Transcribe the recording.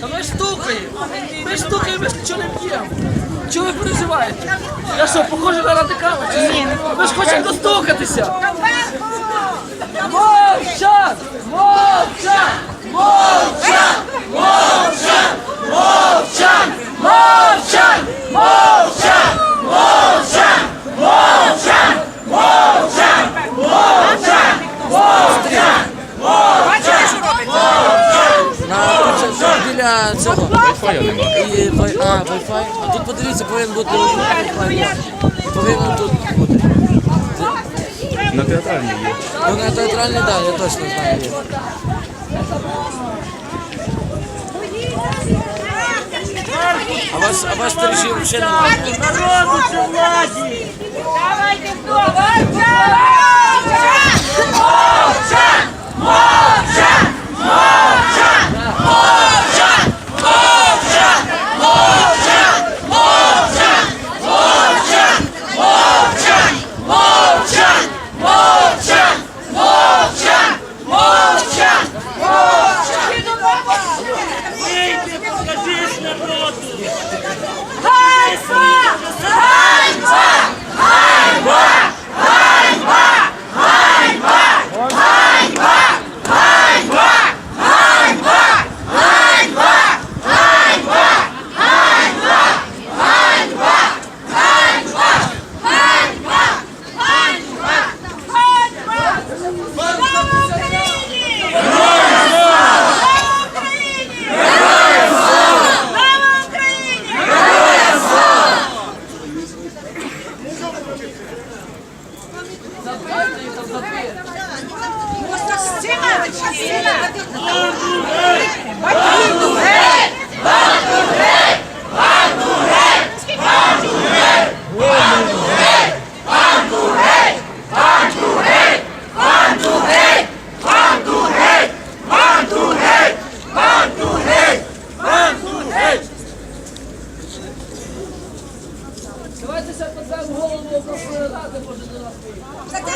Та ми ж стукаємо. Ми ж стукаємо, ми нічого не б'ємо. Чого ви переживаєте? Я що, похожий на радикала? чи Ні. Ми ж хочемо достукатися. Мовчан! Мовчан! Мовчан! Мовчан! Мовчан! Мовчан! Мовчан! Мовчан! Мовчан! Мовчан! Мовчан! Мовчан! Бачите, що робиться? На це біля цього. Wi-Fi. І, а, Wi-Fi. А тут подивіться, повинен бути Wi-Fi. Повинен тут бути. На театральній є. Ну, на театральній, так, я точно знаю. є. А вас, а вас режим взагалі немає. No! Спасибо! Спасибо! Сам голову обласної ради може не нас. Таке.